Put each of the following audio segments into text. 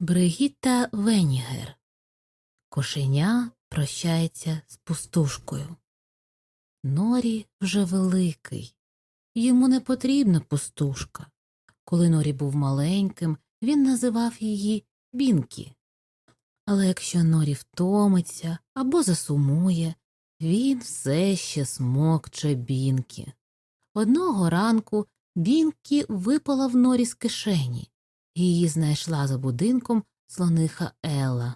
Бригітта Венігер. Кошеня прощається з пустушкою. Норі вже великий. Йому не потрібна пустушка. Коли Норі був маленьким, він називав її Бінкі. Але якщо Норі втомиться або засумує, він все ще смокче Бінкі. Одного ранку Бінкі випала в Норі з кишені. Її знайшла за будинком слониха Елла.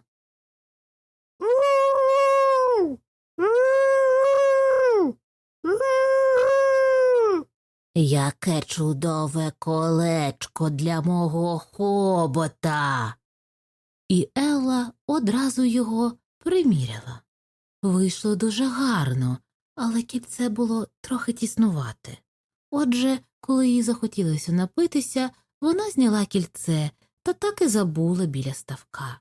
Яке чудове колечко для мого хобота. І Елла одразу його приміряла. Вийшло дуже гарно, але кільце було трохи тіснувате. Отже, коли їй захотілося напитися, вона зняла кільце та так і забула біля ставка.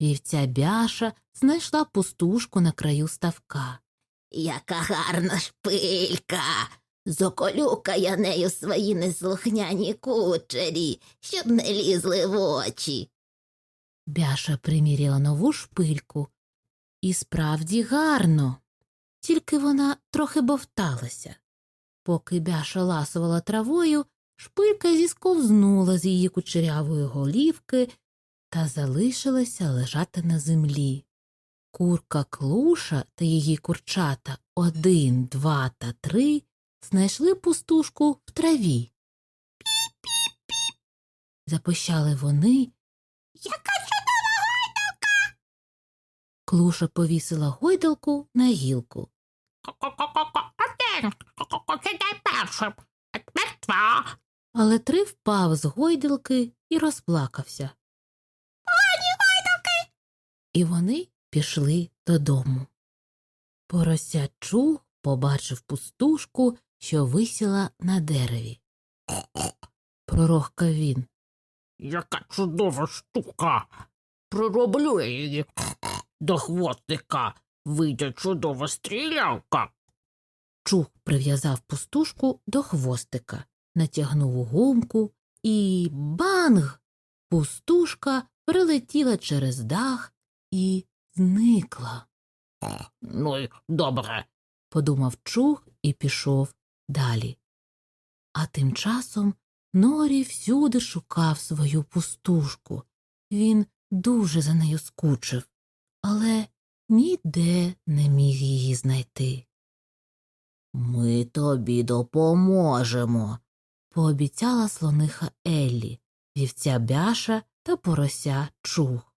Вівця бяша знайшла пустушку на краю ставка. Яка гарна шпилька. Зоколюка я нею свої неслухняні кучері, щоб не лізли в очі. Бяша приміряла нову шпильку. І справді гарно, тільки вона трохи бовталася. Поки бяша ласувала травою, шпилька зісковзнула з її кучерявої голівки та залишилася лежати на землі. Курка клуша та її курчата один, два та три знайшли пустушку в траві. Пі-пі-пі. Запищали вони. Яка чудова гойдалка. Клуша повісила гойдалку на гілку. Один, сідай першим, тепер два. Але три впав з гойдалки і розплакався. Погані гойдалки. І вони пішли додому. Порося чух побачив пустушку, що висіла на дереві. Пророхкав він. Яка чудова штука. Пророблю я її до хвостика. Вийде чудова стрілялка. Чух прив'язав пустушку до хвостика, натягнув гумку і банг! Пустушка прилетіла через дах і зникла. Ну й добре. подумав чух і пішов далі. А тим часом Норі всюди шукав свою пустушку. Він дуже за нею скучив, але ніде не міг її знайти. Ми тобі допоможемо, пообіцяла слониха Еллі, вівця бяша та порося чух.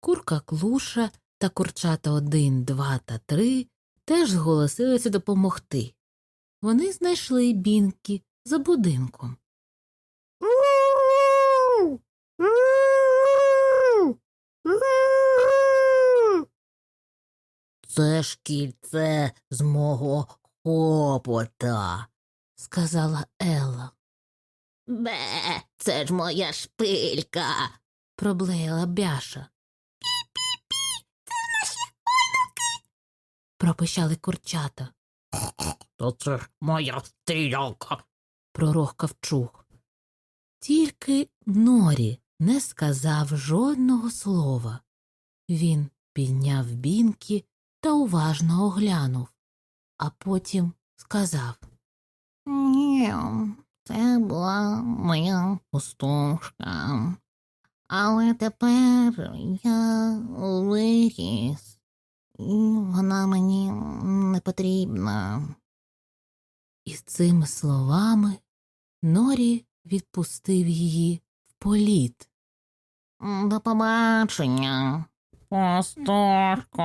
Курка клуша та курчата один, два та три теж зголосилися допомогти. Вони знайшли бінки за будинком. Це ж кільце з мого хопота, сказала Елла. Бе, це ж моя шпилька, проблеяла бяша. Пі-пі-пі, це наші гойдалки. пропищали курчата. То це ж моя стрілялка. пророхкав чух. Тільки Норі не сказав жодного слова. Він підняв бінки та уважно оглянув, а потім сказав Ні, це була моя пустушка. Але тепер я виріс, і вона мені не потрібна. І з цими словами Норі відпустив її в політ. До побачення. Пастушка.